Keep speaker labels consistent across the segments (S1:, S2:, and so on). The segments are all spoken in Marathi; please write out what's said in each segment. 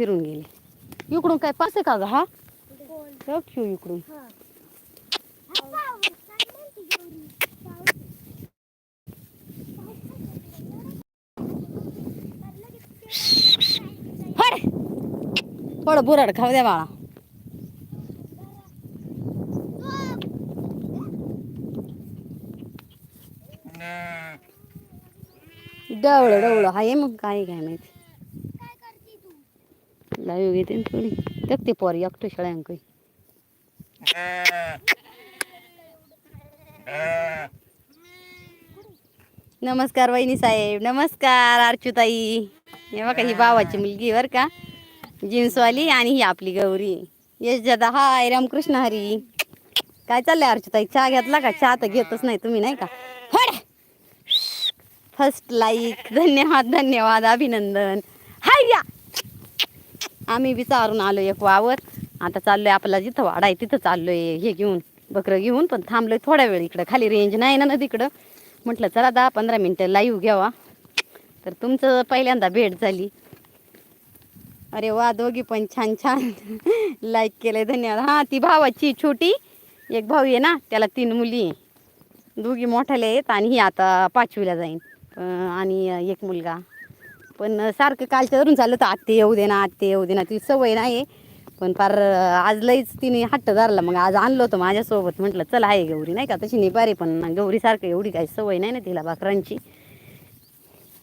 S1: फिरून गेले. इकडून काय पास आहे का ग हा? ठेव इकडून. हड थोडं बुराड खाऊ द्या बाळा. डवळं डवळं. हाय मग काय काय माहिती. लाईव्ह घेते ना थोडी. तेच ते एकटं शेळ्यांक नमस्कार वहिनी साहेब नमस्कार अर्चुताई हे बघा ही भावाची मुलगी बर का. जीन्सवाली आणि ही आपली गौरी. यश दादा हाय रामकृष्ण हरी. काय चाललंय अर्चुताई चहा घेतला का? चहा तर घेतच नाही तुम्ही नाही का? फर्स्ट लाईक धन्यवाद धन्यवाद अभिनंदन. हाय या! आम्ही विचारून आलो एक वावर. आता चाललोय आपला जिथं वाडा आहे तिथं चाललोय. हे घेऊन बकरं घेऊन पण थांबलोय थोड्या वेळ इकडं. खाली रेंज नाही ना नदीकडं म्हटलं चला दहा पंधरा मिनटं लाईव्ह घ्यावा. तर तुमचं पहिल्यांदा भेट झाली. अरे वा दोघी पण छान छान. लाईक केलंय धन्यवाद. हां ती भावाची छोटी एक भाऊ आहे ना त्याला तीन मुली आहे. दोघी मोठ्याला आहेत आणि ही आता पाचवीला जाईन. आणि एक मुलगा. पण सारखं कालच्या धरून चाललं तर आत्ते येऊ दे ना आत्ते येऊ दे ना ती सवय नाही पण फार आज लईच तिने हट्ट धरला. मग आज आणलं होतं माझ्यासोबत. म्हटलं चल आहे गौरी. नाही का? तशी नाही बरे पण गौरीसारखं एवढी काही सवय नाही ना तिला भाकरांची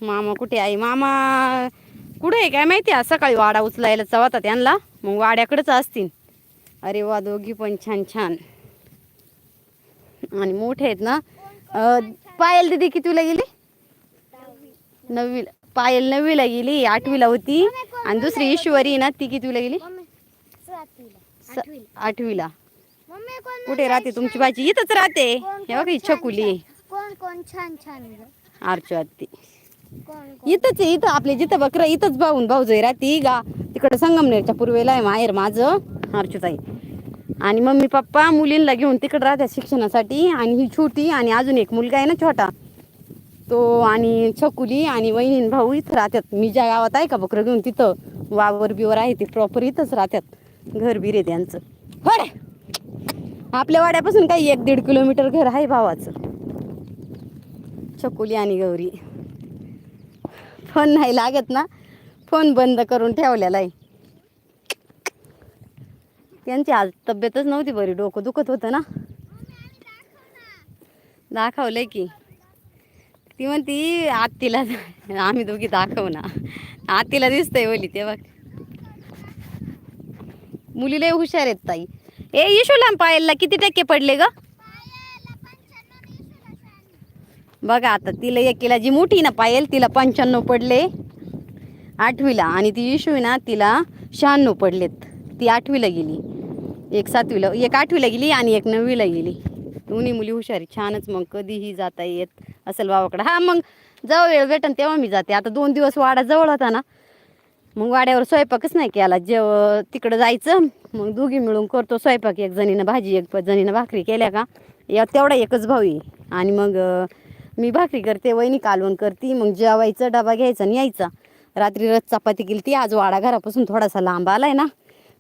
S1: मामा कुठे आहे? मामा कुठे आहे? काय माहिती आहे सकाळी वाडा उचलायला चवाता त्यांना. मग वाड्याकडेच असतील. अरे वा दोघी पण छान छान. आणि मोठे आहेत ना? पायल दिदी कितीला गेली? नववीला. पायल नववीला गेली आठवीला होती. आणि दुसरी ईश्वरी ना ती कितीला गेली? स- आठवीला. कुठे राहते तुमची भाजी इथंच राहते. हे बघा ही छकुली
S2: कोण कोण छान छान
S1: आरचू आत्ती.
S2: कोण कोण
S1: इथंच आहे इथं आपले जिथं बकरं इथंच भाऊन भाऊजय राहते गा. तिकडं संगमनेरच्या पूर्वेला आहे माहेर माझं आरचूताई आणि मम्मी पप्पा मुलींना घेऊन तिकडं राहतात शिक्षणासाठी. आणि ही छोटी आणि अजून एक मुलगा आहे ना छोटा. तो आणि छकुली आणि वहिनी भाऊ इथं राहतात. मी ज्या गावात आहे का बकरं घेऊन तिथं वावर बिवर आहे ते प्रॉपर इथंच राहतात. घर बिरे त्यांचं त्यांचं. होय आपल्या वाड्यापासून काही एक दीड किलोमीटर घर आहे भावाचं. छकुली आणि गौरी. फोन नाही लागत ना. फोन बंद करून ठेवलेला आहे. त्यांची आज तब्येतच नव्हती बरी. डोकं दुखत होतं ना. दाखवलंय की. ती म्हणती आत्तीला आम्ही दोघी दाखव ना. आत्तीला दिसतंय बोली ते बघ. मुलीला हुशार आहेत ताई. ए यशोलाम पायलला किती टक्के पडले ग? बघा आता तिला एकीला जी मोठी ना पायल तिला पंच्याण्णव पडले आठवीला. आणि ती इशू आहे ना तिला शहाण्णव पडलेत. ती आठवीला गेली. एक सातवीला एक आठवीला गेली आणि एक नववीला गेली. दोन्ही मुली हुशारी छानच मग कधीही जाता येत. असेल बाबाकडे. हा मग जाऊ वेळ भेटन तेव्हा मी जाते. आता दोन दिवस वाडा जवळ होता ना. मग वाड्यावर स्वयंपाकच नाही केला. जेव तिकडं जायचं मग दोघी मिळून करतो स्वयंपाक. एक जणीनं भाजी एक जणीनं भाकरी केल्या का? या तेवढा एकच भाऊ आहे. आणि मग मी भाकरी करते वहिनी कालवण करते. मग जेवायचं डबा घ्यायचा आणि यायचा. रात्री रस चपाती केली ती. आज वाडा घरापासून थोडासा लांब आला आहे ना.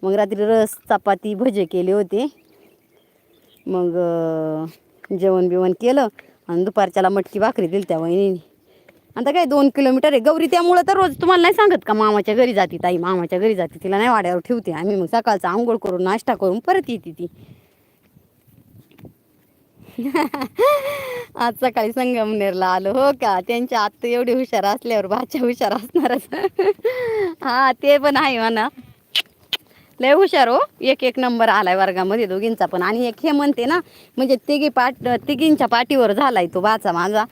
S1: मग रात्री रस चपाती भजे केले होते. मग जेवण बिवण केलं. आणि दुपारच्याला मटकी भाकरी दिली त्या वहिनी आता काय दोन किलोमीटर आहे. गौरी त्यामुळं तर रोज तुम्हाला नाही सांगत का मामाच्या घरी जाते ताई? मामाच्या घरी जाते तिला नाही वाड्यावर ठेवते आम्ही. मग सकाळचा आंघोळ करून नाश्ता करून परत येते ती. आज सकाळी संगमनेरला आलो. हो का? त्यांच्या आत्ता एवढी हुशार असल्यावर भाच्या हुशार असणारच. हा ते पण आहे म्हणा. लय हुशार हो. एक एक नंबर आलाय वर्गामध्ये दोघींचा पण. आणि एक हे म्हणते ना म्हणजे तिघी पाट तिघींच्या पाठीवर झालाय तो बाचा माझा.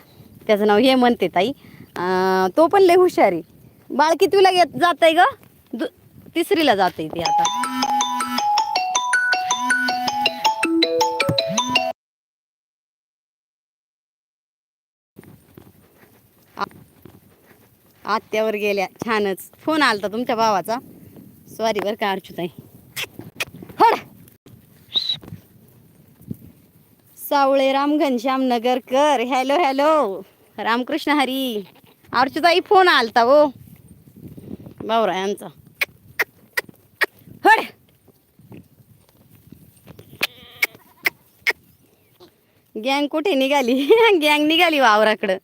S1: त्याचं नाव हे म्हणते ताई. तो पण लय हुशारी बाळ कितवीला घेत जात आहे ग? दु तिसरीला जात आहे ती आता. आत्यावर गेल्या. छानच. फोन आलता तुमच्या भावाचा. सॉरी बरं का अर्चुताई आहे सावळे Ram Ghanshyam Nagarkar hello hello Ramkrishna Hari. Archutai phone आलता हो. बावरा यांचा. हड! गँग कुठे निघाली? गँग निघाली वावराकडं.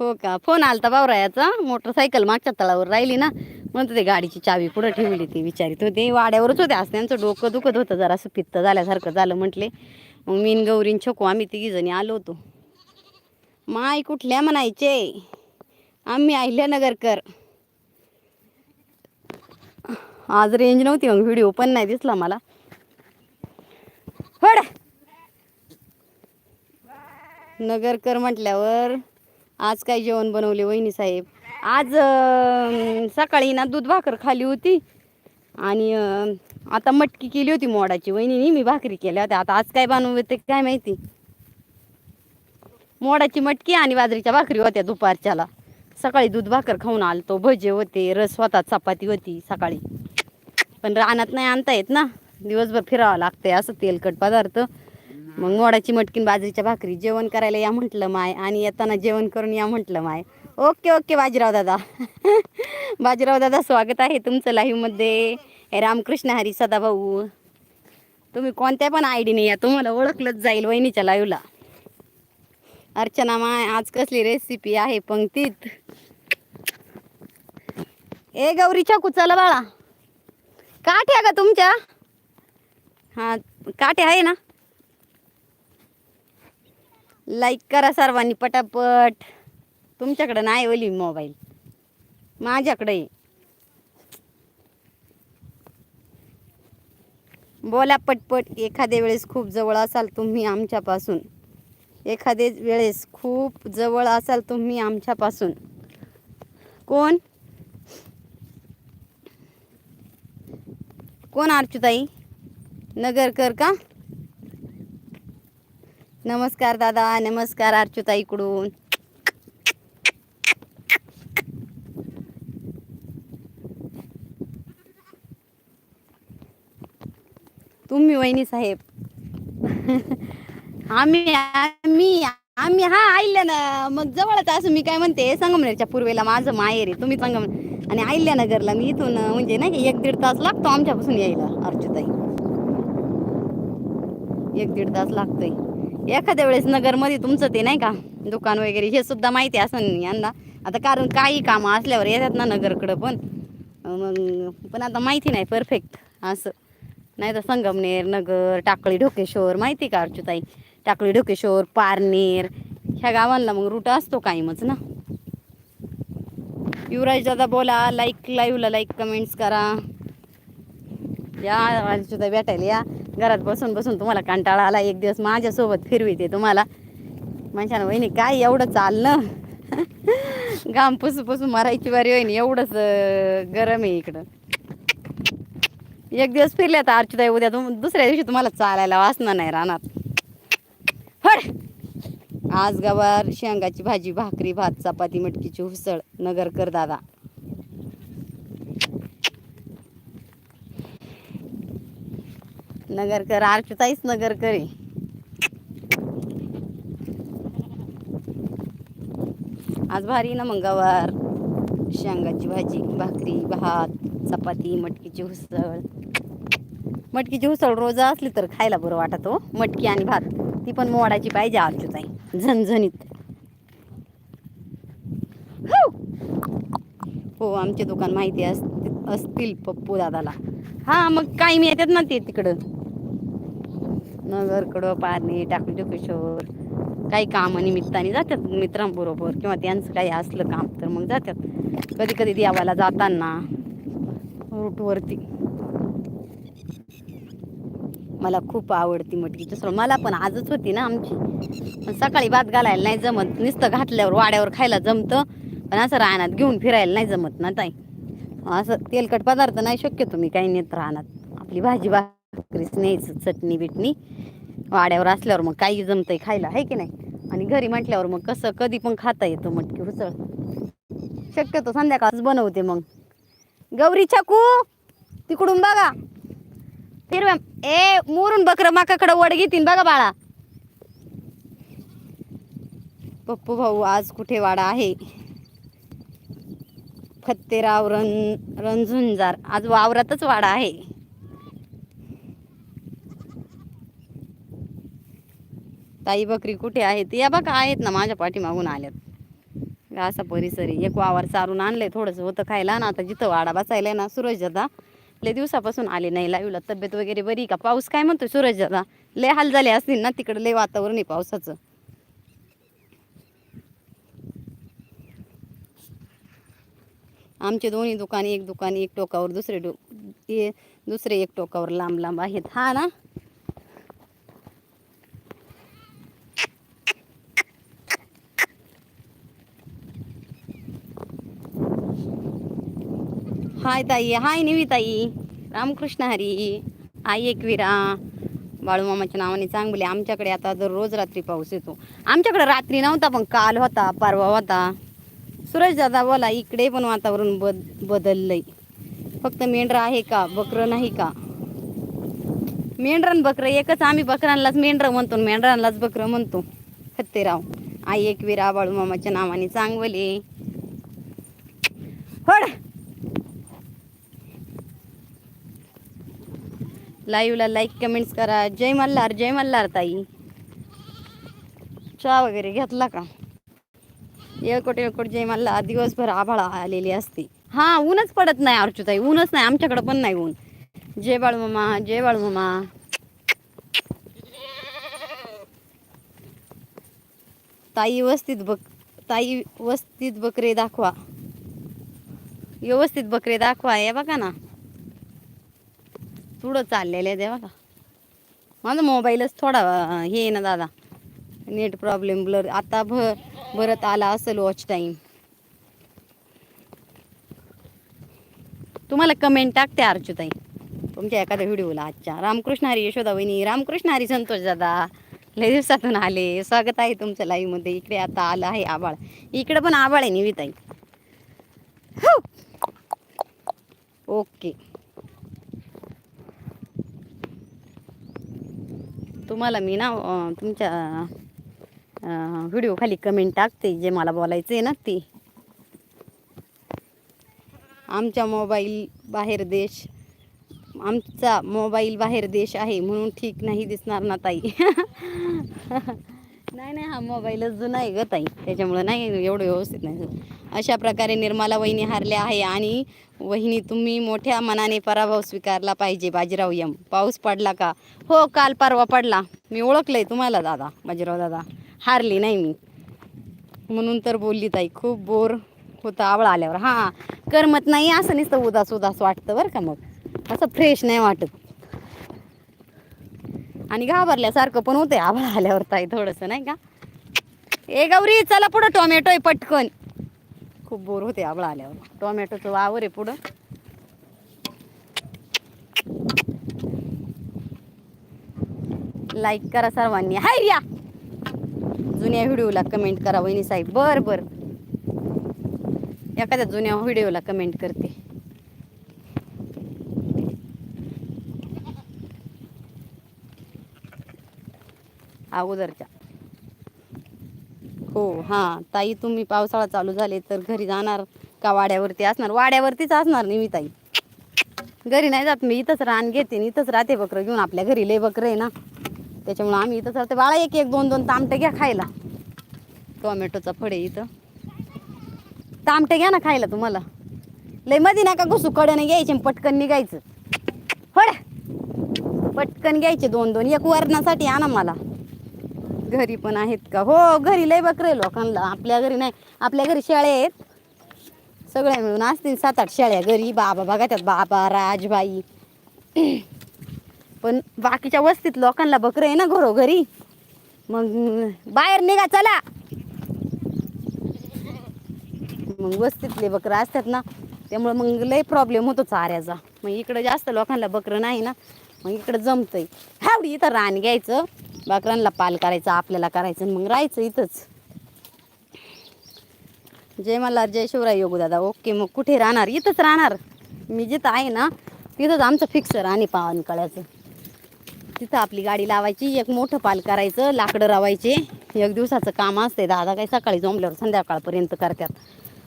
S1: हो का? फोन आलता बावरायाचा मोटरसायकल मागच्या तळावर राहिली ना. म्हणतो ते गाडीची चावी कुठं ठेवली ती विचारित होते वाड्यावरच होते. आज त्यांचं डोकं दुखत होतं. जरासं पित्त झाल्यासारखं झालं म्हटले. मग मीन गौरीन छकू आम्ही तिघी जणी आलो होतो. माय कुठल्या म्हणायचे? आम्ही अहिल्यानगरकर आज रेंज नव्हती मग व्हिडिओ पण नाही दिसला मला. हड! नगरकर म्हटल्यावर आज काय जेवण बनवले वहिनी साहेब? आज सकाळी ना दूध भाकर खाली होती. आणि आता मटकी केली होती मोडाची. वहिनी मी भाकरी केल्या होत्या. आता आज काय बनवते काय माहिती? मोडाची मटकी आणि बाजरीच्या भाकरी होत्या दुपारच्याला. सकाळी दूध भाकर खाऊन आलतो. भजे होते रस होता चपाती होती सकाळी. पण रानात नाही आणता येत ना. दिवसभर फिरावं लागतंय असं तेलकट पदार्थ. मग मोडाची मटकीन बाजरीच्या भाकरी. जेवण करायला या म्हटलं माय. आणि येताना जेवण करून या म्हटलं माय. ओके ओके बाजीराव दादा. बाजीराव दादा स्वागत आहे तुमचं लाईव्हमध्ये रामकृष्ण हरी सदाभाऊ. तुम्ही कोणत्या पण आय डीने या तुम्हाला ओळखलंच जाईल वहिनीच्या लाईव्हला अर्चना माय आज कसली रेसिपी आहे पंक्तीत? ए गौरीच्या कुचाला बाळा. काठ्या का तुमच्या? हा काठे आहे ना? लाईक करा सर्वांनी पटापट. तुमच्याकडं नाही ओली मोबाईल. माझ्याकडे. बोला पटपट एखाद्या वेळेस खूप जवळ असाल तुम्ही आमच्यापासून. एखाद्या वेळेस खूप जवळ असाल तुम्ही आमच्यापासून. कोण? कोण अर्चुताई? नगरकर का? नमस्कार दादा नमस्कार अर्चुताईकडून. तुम्ही वहिनी साहेब. आम्ही आम्ही आम्ही हा आईल्या ना मग जवळच असं मी काय म्हणते संगमनेरच्या पूर्वेला माझं माहेर आहे. तुम्ही संगम आणि आहिल्यानगरला मी इथून म्हणजे नाही एक दीड तास लागतो आमच्यापासून यायला अर्जुताई एक दीड तास लागतोय. एखाद्या वेळेस नगरमध्ये तुमचं ते नाही का दुकान वगैरे हे सुद्धा माहिती असं यांना. आता कारण काही कामं असल्यावर येतात ना नगरकडं पण. मग पण आता माहिती नाही परफेक्ट असं. नाही तर संगमनेर नगर टाकळी ढोकेश्वर माहिती का अर्चुताई टाकळी ढोकेश्वर पारनेर ह्या गावांना मग रूट असतो कायमच ना? युवराज दादा बोला लाईक लाईव्हला लाईक कमेंट्स करा. या अर्चुताई भेटायला या. घरात बसून बसून तुम्हाला कंटाळा आला. एक दिवस माझ्यासोबत फिरविते तुम्हाला. माणसानं वहिनी काय एवढं चाललं? घाम पुसू पुसू मारायची वारी वहिनी एवढंच गरम आहे इकडं. एक दिवस फिरले आता अर्चुताई उद्या तुम दुसऱ्या दिवशी तुम्हाला चालायला वाचणार नाही रानात हड आज गवार शेंगाची भाजी भाकरी भात चपाती मटकीची उसळ नगरकर दादा. नगरकर अर्चिताईच नगरकर आहे आज भारी ना मग गवार शेंगाची भाजी भाकरी भात. चपाती मटकीची उसळ. मटकीची उसळ रोज असली तर खायला बरं वाटत हो. मटकी आणि भात ती पण मोडाची पाहिजे अर्चुताई झणझणीत. हो! आमचे दुकान माहिती असतील असतील पप्पू दादाला. हा मग काही मी येतात ना ते तिकडं. नगरकडं पारणे टाकली किशोर काही कामानिमित्ताने जातात मित्रांबरोबर किंवा त्यांचं काही असलं काम तर मग जातात. कधी कधी देवाला जाताना रूटवरती मला खूप आवडती मटकी. तसं मला पण आजच होती ना आमची. पण सकाळी भात घालायला नाही जमत. नुसतं घातल्यावर वाड्यावर खायला जमतं. पण असं रानात घेऊन फिरायला नाही जमत ना ताई. असं तेलकट पदार्थ नाही शक्य तुम्ही काही नेत रानात. आपली भाजी भाकरीच न्यायचं चटणी बिटणी. वाड्यावर असल्यावर मग काही जमतंय खायला आहे की नाही? आणि घरी म्हटल्यावर मग कसं कधी पण खाता येतं मटकी उसळ. शक्यतो संध्याकाळच बनवते मग. गौरी छकू तिकडून बघा. फिरव्या ए मोरून बकर माकाकडं वड घेतीन बघा बाळा. पप्पू भाऊ आज कुठे वाडा आहे? फत्तेराव रन रणझुंजार आज वावरातच वाडा आहे. ताई बकरी कुठे आहेत? या बघा आहेत ना माझ्या पाठीमागून आल्यात. असा परिसर आहे. एक वावर चारून आणलंय थोडंसं होतं खायला. ना आता जिथं वाडा बसायला ना सूरज दादा लय दिवसापासून आले नाही. लाईवला तब्येत वगैरे बरी का? पाऊस काय म्हणतोय सूरज दादा लय हाल झाले असतील ना तिकडे लय वातावरण आहे पावसाचं. आमचे दोन्ही दुकान एक दुकान एक टोकावर दुसरे डो दुसरे एक टोकावर लांब लांब आहेत. हा ना? हाय ताई हाय निवी ताई. रामकृष्ण हरी. आई एकविरा. बाळूमामाच्या नावाने चांगले. आमच्याकडे आता दररोज रात्री पाऊस येतो. आमच्याकडे रात्री नव्हता पण काल होता परवा होता. सुरेश दादा बोला इकडे पण वातावरण बद बदललंय. फक्त मेंढरा आहे का बकरं नाही का? मेंढरन बकरं एकच आम्ही बकरांनाच मेंढरं म्हणतो आणि मेंढरांनाच बकरं म्हणतो. हत्तेराव. आई एकविरा बाळूमामाच्या नावाने चांगवले होड! लाईव्हला लाईक कमेंट्स करा. जय मल्हार जय मल्हार ताई. चहा वगैरे घेतला का? येळकोट येळकोट जय मल्हार. दिवसभर आभाळा आलेली असते. हा ऊनच पडत नाही अर्चुताई ऊनच नाही. आमच्याकडं पण नाही ऊन. जय बाळूमामा जय बाळूमामा ताई व्यवस्थित बक ताई व्यवस्थित बकरे दाखवा. व्यवस्थित बकरे दाखवा हे बघा ना. थोडं चाललेलं आहे देवा बघा. माझा मोबाईलच थोडा हे आहे ना दादा. Net problem blur. आता भर भरत आला असेल वॉच टाईम तुम्हाला कमेंट टाकते अर्जुताई. तुमच्या एखाद्या व्हिडिओला आजच्या. रामकृष्ण हरी यशोदा वहिनी. रामकृष्ण हरी संतोष दादा. लय दिवसातून आले. स्वागत आहे तुमच्या लाईव्हमध्ये इकडे आता आलं आहे आबाळ. इकडे पण आबाळ आहे निविताई. हो. हु! ओके तुम्हाला मी ना तुमच्या व्हिडिओ खाली कमेंट टाकते जे मला बोलायचं आहे ना ते. आमच्या मोबाईल बाहेर देश आमचा मोबाईल बाहेर देश आहे म्हणून ठीक नाही दिसणार ना ताई. नाही नाही हा मोबाईलच जुना आहे ग ताई. त्याच्यामुळं नाही एवढं व्यवस्थित नाही. अशा प्रकारे निर्मला वहिनी हारल्या आहे आणि वहिनी तुम्ही मोठ्या मनाने पराभव स्वीकारला पाहिजे बाजीराव यम. पाऊस पडला का? हो काल परवा पडला. मी ओळखलंय तुम्हाला दादा बाजीराव दादा. हारली नाही मी. म्हणून तर बोलली ताई खूप बोर होतं आवळ आल्यावर. हां करमत नाही असं नुसतं उदास उदास वाटतं बरं का मग. असं फ्रेश नाही वाटत. आणि घाबरल्यासारखं पण होतंय आवळ आल्यावर ताई थोडंसं नाही का? ए गौरी चला पुढं टोमॅटो आहे पटकन. खूप बोर होते आवळा आल्यावर. टोमॅटोचं वावर आहे पुढं. लाईक करा सर्वांनी. हाय रिया! जुन्या व्हिडिओला कमेंट करा वहिनी साहेब. बर बर. एखाद्या जुन्या व्हिडिओला कमेंट करते. अगोदरच्या. हो हां. ताई तुम्ही पावसाळा चालू झाले तर घरी जाणार का वाड्यावरती असणार? वाड्यावरतीच असणार नाही मी ताई. घरी नाही जात मी इथंच रान घेते इथंच राहते बकरं घेऊन. आपल्या घरी लय बकरं आहे ना. त्याच्यामुळं आम्ही इथंच राहते. बाळा एक एक दोन दोन तामटं घ्या खायला. टोमॅटोचा फळे इथं. तामटे घ्या ना खायला तुम्हाला. लयमध्ये नका घुसू कडनं घ्यायचे आणि पटकन निघायचं. फड पटकन घ्यायचे दोन दोन. एक वरणासाठी आणा मला. घरी पण आहेत का? हो घरी लय बकरे लोकांना आपल्या घरी नाही. आपल्या घरी शाळे आहेत. सगळ्या मिळून असतील सात आठ शेळ्या. घरी बाबा बघा त्यात बाबा राजबाई. पण बाकीच्या वस्तीत लोकांना बकरं आहे ना घरोघरी मग बाहेर निघा चला. मग वस्तीतले बकरं असतात ना त्यामुळे मग लय प्रॉब्लेम होतो चाऱ्याचा. मग इकडं जास्त लोकांना बकरं नाही ना मग इकडं जमतंय. हावडी इथं रान घ्यायचं. बकरांना पाल करायचा आपल्याला करायचं मग राहायचं इथंच. जय मल्हार जय शिवराय योगू दादा. ओके मग कुठे राहणार? इथंच राहणार. मी जिथं आहे ना तिथंच आमचं फिक्स आणि पावनकळ्याचं तिथं आपली गाडी लावायची एक मोठं पाल करायचं लाकडं रावायचे. एक दिवसाचं काम असते दादा काही सकाळी जमल्यावर संध्याकाळपर्यंत करतात.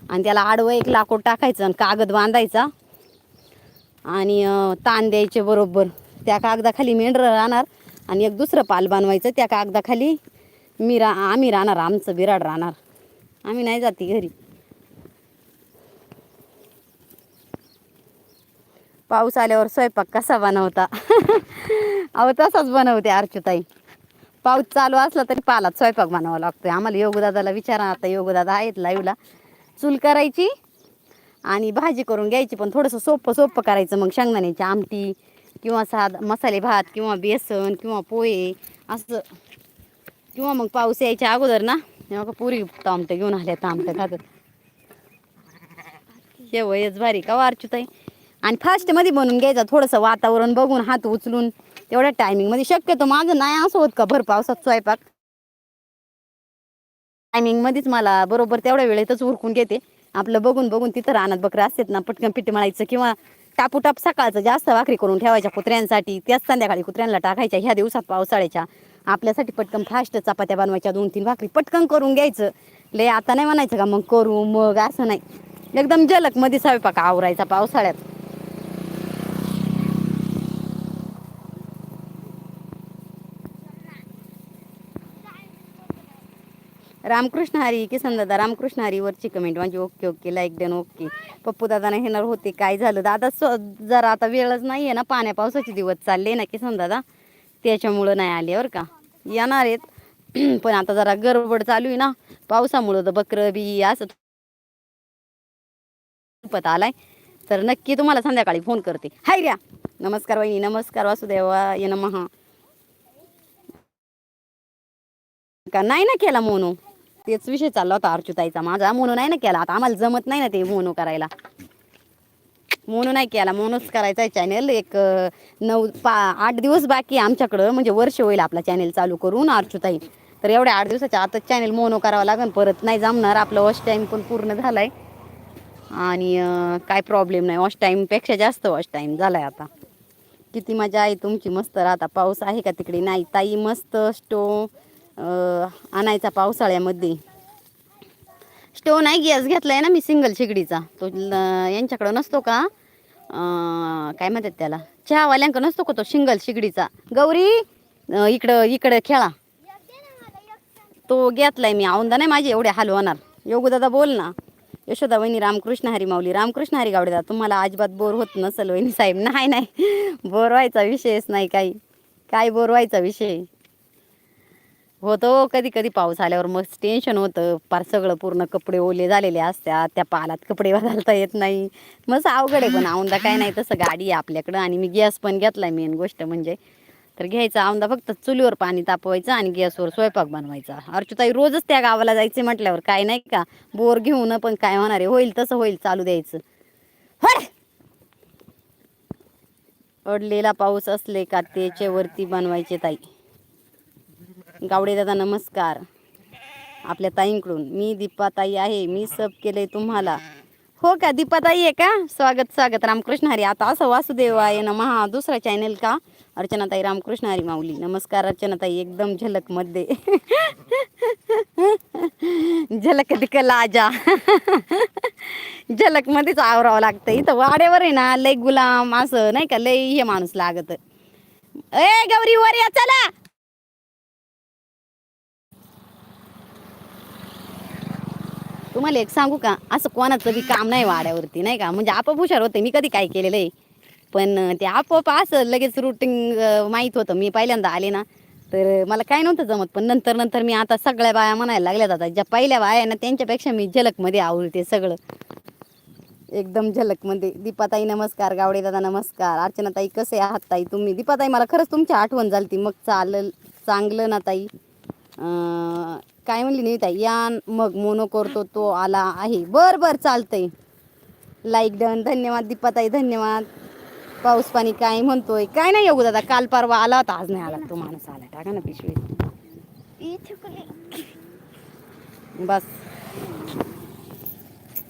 S1: आणि त्याला आडवं एक लाकूड टाकायचं आणि कागद बांधायचा. आणि ताण द्यायचे बरोबर. त्या कागदाखाली मेंढरं राहणार. आणि एक दुसरं पाल बनवायचं त्या कागदाखाली. मी रा आम्ही राहणार आमचं बिराड राहणार. आम्ही नाही जाते घरी. पाऊस आल्यावर स्वयंपाक कसा बनवता? अहो तसाच बनवते अर्चुताई. पाऊस चालू असला तरी पालात स्वयंपाक बनावा लागतोय. आम्हाला योगदादाला विचारा आता योगदादा आहेत लाईवला. चूल करायची आणि भाजी करून घ्यायची पण थोडंसं सोपं सोपं करायचं मग शेंगदाण्याची आमटी किंवा साध मसाले भात किंवा बेसन किंवा पोहे असं. किंवा मग पाऊस यायच्या अगोदर ना तेव्हा पुरी तामटं घेऊन आल्या तामटं खातात हे वयच भारी का वारचुताई आणि फास्टमध्ये बनवून घ्यायचं थोडंसं वातावरण बघून हात उचलून तेवढ्या टायमिंगमध्ये शक्यतो माझं नाही असं होत का भर पावसात स्वयंपाक? टायमिंगमध्येच मला बरोबर तेवढ्या वेळेतच उरकून घेते. आपलं बघून बघून तिथं रानात बकरं असतात ना पटकन पिठी मळायचं किंवा टापूटाप सकाळचं जास्त भाकरी करून ठेवायच्या कुत्र्यांसाठी त्याच संध्याकाळी कुत्र्यांना टाकायच्या ह्या दिवसात पावसाळ्याच्या. आपल्यासाठी पटकन फास्ट चपात्या बनवायच्या दोन तीन भाकरी पटकन करून घ्यायचं. ले आता नाही म्हणायचं का मग करू मग असं नाही. एकदम जलकमध्ये स्वयंपाक आवरायचा पावसाळ्यात. रामकृष्ण हरी किसन दादा रामकृष्ण हरीवरची कमेंट माझी okay okay like done okay Pappu दादा नाही येणार होते काय झालं? दादा स जरा आता वेळच नाही आहे ना पाण्या पावसाचे दिवस चालले ना किसन दादा त्याच्यामुळं नाही आले बरं का. येणार आहेत. पण आता जरा गडबड चालू आहे ना. पावसामुळं तर बकरं बी असं पत आलाय. तर नक्की तुम्हाला संध्याकाळी फोन करते. हाय र्या नमस्कार वहिनी नमस्कार वासुदेवा ये नमहा का नाही ना केला मोनू? तेच विषय चालला होता अर्चुताईचा माझा. मोनो नाही ना केला आता. आम्हाला जमत नाही ना ते मोनो करायला. मोनो नाही केला. मोनोच करायचा आहे चॅनेल एक नऊ पा आठ दिवस बाकी आमच्याकडं. म्हणजे वर्ष होईल आपला चॅनेल चालू करून अर्चुताई तर एवढ्या आठ दिवसाच्या आताच चॅनेल मोनो करावं लागेल परत नाही जमणार. आपलं वॉश टाईम पण पूर्ण झालाय. आणि काय प्रॉब्लेम नाही. वॉश टाईमपेक्षा जास्त वॉश टाईम झालाय आता. किती मजा आहे तुमची. मस्त राहता. पाऊस आहे का तिकडे? नाही. ताई मस्त स्टो आणायचा पावसाळ्यामध्ये. स्टोव नाही गॅस घेतलाय ना मी सिंगल शेगडीचा. तो यांच्याकडं नसतो का? काय म्हणतात त्याला? चहावाल्यांकडं नसतो का तो सिंगल शेगडीचा? गौरी इकडं इकडं खेळा. तो घेतलाय मी. औंदा नाही माझे एवढे हाल होणार. योगदादा बोल ना. यशोदा वहिनी रामकृष्ण हरी माऊली. रामकृष्ण हरी गावडे तुम्हाला अजिबात बोर होत नसल वहिनी साहेब. नाही नाही. बोर व्हायचा विषयच नाही काही. काय बोर व्हायचा विषय? होतो हो, कधी कधी पाऊस आल्यावर मग टेन्शन होतं. फार सगळं पूर्ण कपडे ओले झालेले असतात. त्या पालात कपडे घालता येत नाही. मग अवघड आहे पण औंदा काय नाही तसं गाडी आहे आपल्याकडं. आणि मी गॅस पण घेतला मेन गोष्ट म्हणजे. तर घ्यायचा औंदा फक्त चुलीवर पाणी तापवायचं आणि गॅसवर स्वयंपाक बनवायचा. अर्चुताई रोजच त्या गावाला जायचे म्हटल्यावर काय नाही का? बोर घेऊन पण काय होणार आहे? होईल तसं होईल चालू द्यायचं. होय! अडलेला पाऊस असले का त्याच्यावरती बनवायचे ताई? गावडे दादा नमस्कार. आपल्या ताईंकडून. मी दीपाताई आहे. मी सब केले तुम्हाला. हो का? दीपाताई आहे का? स्वागत स्वागत. रामकृष्ण हरी. आता असं वासुदेव आहे ना महा दुसरा चॅनेल का? अर्चनाताई रामकृष्ण हरी माऊली. नमस्कार अर्चनाताई. एकदम झलकमध्ये. झलक दिकला लाजा. झलक मध्येच आवरावं लागतं. इथं वाड्यावर आहे ना लय गुलाम असं नाही का? लय हे माणूस लागत. ए गौरी वर या. चला. तुम्हाला एक सांगू का? असं कोणाचं बी काम नाही वाड्यावरती नाही का? म्हणजे आपोआप हुशार होते. मी कधी काय केलेलं आहे? पण ते आपोआप असं लगेच रुटीन माहीत होतं. मी पहिल्यांदा आले ना तर मला काय नव्हतं जमत. पण नंतर नंतर मी आता सगळ्या बाया म्हणायला लागल्यात आता. ज्या पहिल्या बाया आहे ना त्यांच्यापेक्षा मी झलकमध्ये आवडते सगळं. एकदम झलकमध्ये. दीपाताई नमस्कार. गावडे दादा नमस्कार. अर्चनाताई कसे आहात ताई तुम्ही? दीपाताई मला खरंच तुमची आठवण झाली ती मग चालल चांगलं ना ताई? काय म्हणली नाही ताई? या मग मोनो करतो तो आला आहे. बर बर चालतंय. लाईक डन धन्यवाद दीपाताई धन्यवाद. पाऊस पाणी काय म्हणतोय? काय नाही येऊ दादा काल परवा आला होता आज नाही आला. तो माणूस आला. टाका ना पिशवी. बस.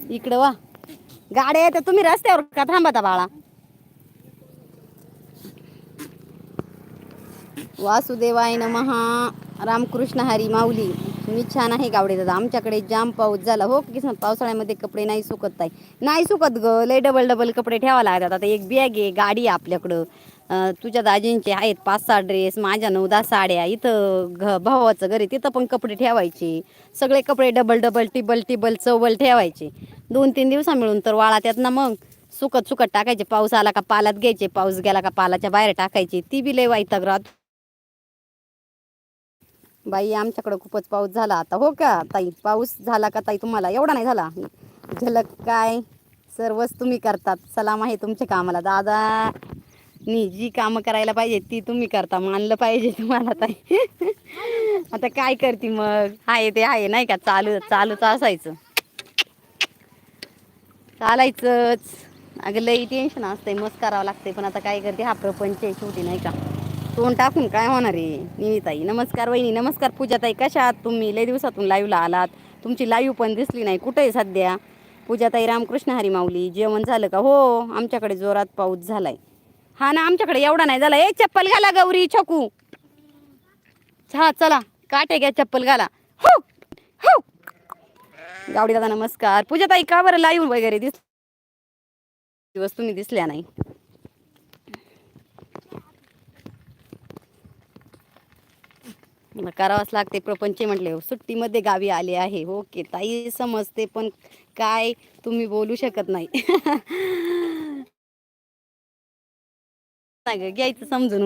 S1: इकडं वा. गाड्या येतात. तुम्ही रस्त्यावर का? थांबता बाळा. वासुदेवाय नमहा रामकृष्ण हरी माऊली. मी छान आहे गावडे दादा. आमच्याकडे जाम पाऊस झाला. हो की पावसाळ्यामध्ये कपडे नाही सुकत ताई. नाही सुकत ग. लय डबल डबल कपडे ठेवा लागतात. आता एक बॅग आहे गाडी आहे आपल्याकडं. तुझ्या दाजींचे आहेत पाच सहा ड्रेस माझ्या नऊ दहा साड्या. इथं घ भावाचं घरी तिथं पण कपडे ठेवायचे. सगळे कपडे डबल डबल टिबल टिबल चवल ठेवायचे. दोन तीन दिवसा मिळून तर वाळा त्यात ना मग. सुकत सुकत टाकायचे. पाऊस आला का पालात घ्यायचे पाऊस गेला का पालाच्या बाहेर टाकायचे. ती बी लय वाईटग राहत. बाई आमच्याकडं खूपच पाऊस झाला आता. हो का? ताई पाऊस झाला का ताई तुम्हाला? एवढा नाही झाला. झलक काय? सर्वच तुम्ही करतात. सलाम आहे तुमच्या कामाला. दादा नी जी कामं करायला पाहिजे ती तुम्ही करता. मानलं पाहिजे तुम्हाला ताई. आता काय करते मग? आहे ते आहे नाही का? चालू चालूच असायचं. चालायचंच. अगं लई टेन्शन असतंय. मस्त करावं लागतंय. पण आता काय करते? हा प्रपंच आहे शेवटी नाही का? तोंड टाकून काय होणार आहे? निमिताई नमस्कार वहिनी नमस्कार पूजाताई कशा आहात तुम्ही? लय दिवसातून लाईव्हला आलात. तुमची लाईव्ह पण दिसली नाही. कुठे आहे सध्या? पूजाताई रामकृष्ण हरी माऊली जेवण झालं का? हो आमच्याकडे जोरात पाऊस झालाय. हा ना आमच्याकडे एवढा नाही झाला. ए चप्पल घाला गौरी छकू. हा चला काटे घ्या चप्पल घाला. हो हो. गावडी दादा नमस्कार. पूजाताई का बरं लाईव्ह वगैरे दिस दिवस तुम्ही दिसल्या नाही? करावंच लागते प्रपंच म्हटले हो, सुट्टीमध्ये गावी आले आहे. हो, ओके ताई समजते पण काय तुम्ही बोलू शकत नाही. नाही घ्यायचं समजून.